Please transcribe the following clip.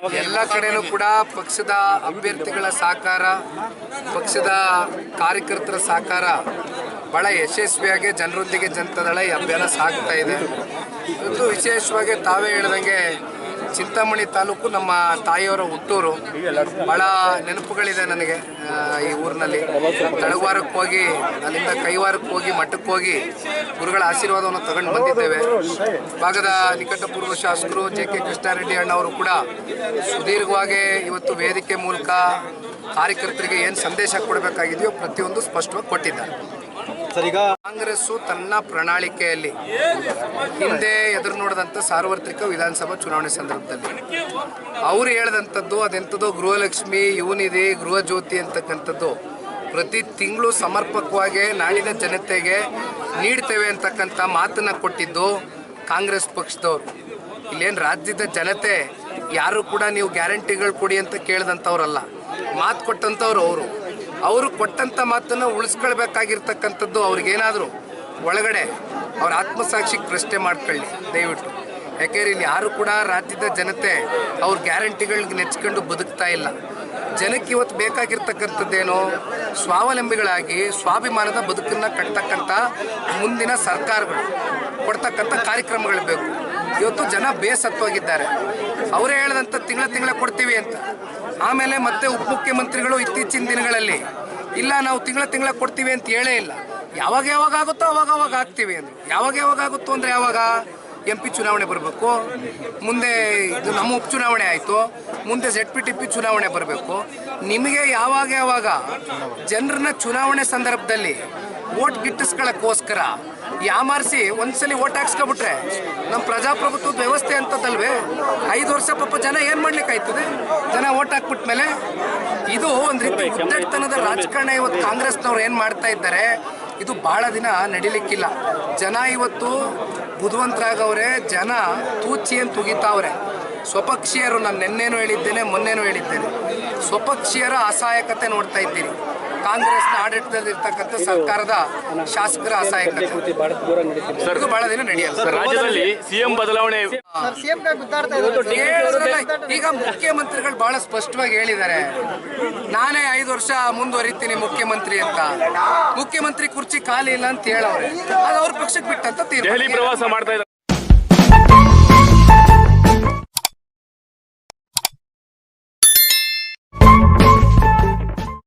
ಎಲ್ಲ ಕಡೆಯೂ ಕೂಡ ಪಕ್ಷದ ಅಭ್ಯರ್ಥಿಗಳ ಸಹಕಾರ, ಪಕ್ಷದ ಕಾರ್ಯಕರ್ತರ ಸಹಕಾರ ಬಹಳ ಯಶಸ್ವಿಯಾಗಿ ಜನರೊಂದಿಗೆ ಜನತಾದಳ ಈ ಅಭಿಯಾನ ಸಾಗ್ತಾ ಇದೆ. ಇದು ವಿಶೇಷವಾಗಿ ತಾವೇ ಹೇಳ್ದಂಗೆ ಚಿಂತಾಮಣಿ ತಾಲೂಕು ನಮ್ಮ ತಾಯಿಯವರ ಹುಟ್ಟೂರು. ಬಹಳ ನೆನಪುಗಳಿದೆ ನನಗೆ ಈ ಊರಿನಲ್ಲಿ. ತಳವಾರಕ್ಕೆ ಹೋಗಿ, ಅಲ್ಲಿಂದ ಕೈವಾರಕ್ಕೆ ಹೋಗಿ, ಮಠಕ್ಕೆ ಹೋಗಿ ಗುರುಗಳ ಆಶೀರ್ವಾದವನ್ನು ತಗೊಂಡು ಬಂದಿದ್ದೇವೆ. ಭಾಗದ ನಿಕಟಪೂರ್ವ ಶಾಸಕರು ಜೆ ಕೆ ಕೃಷ್ಣಾರೆಡ್ಡಿ ಅಣ್ಣವರು ಕೂಡ ಸುದೀರ್ಘವಾಗಿ ಇವತ್ತು ವೇದಿಕೆ ಮೂಲಕ ಕಾರ್ಯಕರ್ತರಿಗೆ ಏನು ಸಂದೇಶ ಕೊಡಬೇಕಾಗಿದೆಯೋ ಪ್ರತಿಯೊಂದು ಸ್ಪಷ್ಟವಾಗಿ ಕೊಟ್ಟಿದ್ದಾರೆ. ಸರ್ ಈಗ ಕಾಂಗ್ರೆಸ್ಸು ತನ್ನ ಪ್ರಣಾಳಿಕೆಯಲ್ಲಿ ಹಿಂದೆ ಎದುರು ನೋಡಿದಂಥ ಸಾರ್ವತ್ರಿಕ ವಿಧಾನಸಭಾ ಚುನಾವಣೆ ಸಂದರ್ಭದಲ್ಲಿ. ಅವರು ಹೇಳಿದಂಥದ್ದು ಅದೆಂಥದ್ದು ಗೃಹಲಕ್ಷ್ಮಿ, ಯುವನಿಧಿ ಗೃಹ ಜ್ಯೋತಿ ಅಂತಕ್ಕಂಥದ್ದು. ಪ್ರತಿ ತಿಂಗಳು ಸಮರ್ಪಕವಾಗಿ ನಾಡಿನ ಜನತೆಗೆ ನೀಡ್ತೇವೆ ಅಂತಕ್ಕಂಥ ಮಾತನ್ನ ಕೊಟ್ಟಿದ್ದು ಕಾಂಗ್ರೆಸ್ ಪಕ್ಷದವರು. ಇಲ್ಲೇನು ರಾಜ್ಯದ ಜನತೆ ಯಾರು ಕೂಡ ನೀವು ಗ್ಯಾರಂಟಿಗಳು ಕೊಡಿ ಅಂತ ಕೇಳಿದಂಥವ್ರಲ್ಲ. ಮಾತು ಕೊಟ್ಟಂಥವ್ರು ಅವರು. ಅವರು ಕೊಟ್ಟಂಥ ಮಾತನ್ನು ಉಳಿಸ್ಕೊಳ್ಬೇಕಾಗಿರ್ತಕ್ಕಂಥದ್ದು ಅವ್ರಿಗೇನಾದರೂ ಒಳಗಡೆ ಅವ್ರ ಆತ್ಮಸಾಕ್ಷಿಗೆ ಪ್ರಶ್ನೆ ಮಾಡ್ಕೊಳ್ಳಿ, ದಯವಿಟ್ಟು. ಯಾಕೆಂದ್ರೆ ಇಲ್ಲಿ ಯಾರು ಕೂಡ ರಾಜ್ಯದ ಜನತೆ ಅವ್ರ ಗ್ಯಾರಂಟಿಗಳಿಗೆ ನೆಚ್ಕೊಂಡು ಬದುಕ್ತಾ ಇಲ್ಲ. ಜನಕ್ಕೆ ಇವತ್ತು ಬೇಕಾಗಿರ್ತಕ್ಕಂಥದ್ದೇನು ಸ್ವಾವಲಂಬಿಗಳಾಗಿ, ಸ್ವಾಭಿಮಾನದ ಬದುಕನ್ನು ಕಟ್ತಕ್ಕಂಥ ಮುಂದಿನ ಸರ್ಕಾರಗಳು, ಕೊಡ್ತಕ್ಕಂಥ ಕಾರ್ಯಕ್ರಮಗಳು ಬೇಕು. ಇವತ್ತು ಜನ ಬೇಸತ್ತೋಗಿದ್ದಾರೆ ಅವರೇ ಹೇಳ್ದಂಥ ತಿಂಗಳ ತಿಂಗಳ ಕೊಡ್ತೀವಿ ಅಂತ. ಆಮೇಲೆ ಮತ್ತೆ ಉಪಮುಖ್ಯಮಂತ್ರಿಗಳು ಇತ್ತೀಚಿನ ದಿನಗಳಲ್ಲಿ, ಇಲ್ಲ ನಾವು ತಿಂಗಳ ತಿಂಗಳ ಕೊಡ್ತೀವಿ ಅಂತ ಹೇಳೇ ಇಲ್ಲ. ಯಾವಾಗ ಯಾವಾಗ ಆಗುತ್ತೋ ಅವಾಗ ಅವಾಗ ಆಗ್ತೀವಿ ಅಂದ್ರೆ. ಯಾವಾಗ ಯಾವಾಗ ಆಗುತ್ತೋ ಅಂದ್ರೆ ಯಾವಾಗ? ಎಂ ಪಿ ಚುನಾವಣೆ ಬರಬೇಕು. ಮುಂದೆ ಇದು ನಮ್ಮ ಉಪಚುನಾವಣೆ ಆಯಿತು. ಮುಂದೆ ಜೆಡ್ ಪಿ ಟಿ ಪಿ ಚುನಾವಣೆ ಬರಬೇಕು. ನಿಮಗೆ ಯಾವಾಗ ಯಾವಾಗ ಜನರನ್ನ ಚುನಾವಣೆ ಸಂದರ್ಭದಲ್ಲಿ ಓಟ್ ಗಿಟ್ಟಿಸ್ಕೊಳ್ಳೋಕ್ಕೋಸ್ಕರ ಯಾಮಾರಿಸಿ ಒಂದ್ಸಲಿ ಓಟ್ ಹಾಕ್ಸ್ಕೊಬಿಟ್ರೆ ನಮ್ಮ ಪ್ರಜಾಪ್ರಭುತ್ವದ ವ್ಯವಸ್ಥೆ ಅಂತದಲ್ವೇ? ಐದು ವರ್ಷ ಪಾಪ ಜನ ಏನು ಮಾಡ್ಲಿಕ್ಕೆ ಆಯ್ತದೆ ಜನ ಓಟ್ ಹಾಕ್ಬಿಟ್ಮೇಲೆ ಇದು ಒಂದು ರೀತಿ ಉದ್ದಟ್ಟತನದ ರಾಜಕಾರಣ ಇವತ್ತು ಕಾಂಗ್ರೆಸ್ನವ್ರು ಏನು ಮಾಡ್ತಾ ಇದ್ದಾರೆ? ಇದು ಬಹಳ ದಿನ ನಡಿಲಿಕ್ಕಿಲ್ಲ. ಜನ ಇವತ್ತು ಬುದ್ಧಿವಂತರಾಗವ್ರೆ ಜನ ತೂಚಿ ಏನು ತುಗಿತಾವ್ರೆ. ಸ್ವಪಕ್ಷೀಯರು, ನಾನು ನಿನ್ನೇನೂ ಹೇಳಿದ್ದೇನೆ, ಮೊನ್ನೆನೂ ಹೇಳಿದ್ದೇನೆ. ಸ್ವಪಕ್ಷೀಯರ ಅಸಹಾಯಕತೆ ನೋಡ್ತಾ ಇದ್ದೀರಿ. ಕಾಂಗ್ರೆಸ್ನ ಆಡಳಿತದಲ್ಲಿರ್ತಕ್ಕಂಥ ಸರ್ಕಾರದ ಶಾಸಕರ ಅಸಹಾಯಕತೆ ಇದು ಬಹಳ ದಿನ ನಡೆಯಲ್ಲ. ರಾಜ್ಯದಲ್ಲಿ ಸಿಎಂ ಬದಲಾವಣೆ ಹೇಳಿದ್ರಲ್ಲ, ಈಗ ಮುಖ್ಯಮಂತ್ರಿಗಳು ಬಹಳ ಸ್ಪಷ್ಟವಾಗಿ ಹೇಳಿದ್ದಾರೆ. ನಾನೇ ಐದು ವರ್ಷ ಮುಂದುವರಿತೀನಿ ಮುಖ್ಯಮಂತ್ರಿ ಅಂತ. ಮುಖ್ಯಮಂತ್ರಿ ಕುರ್ಚಿ ಖಾಲಿ ಇಲ್ಲ ಅಂತ ಹೇಳವ್ರೆ. ಅದು ಅವ್ರ ಪಕ್ಷಕ್ಕೆ ಬಿಟ್ಟಂತ ಪ್ರವಾಸ ಮಾಡ್ತಾ ಇದ್ದಾರೆ.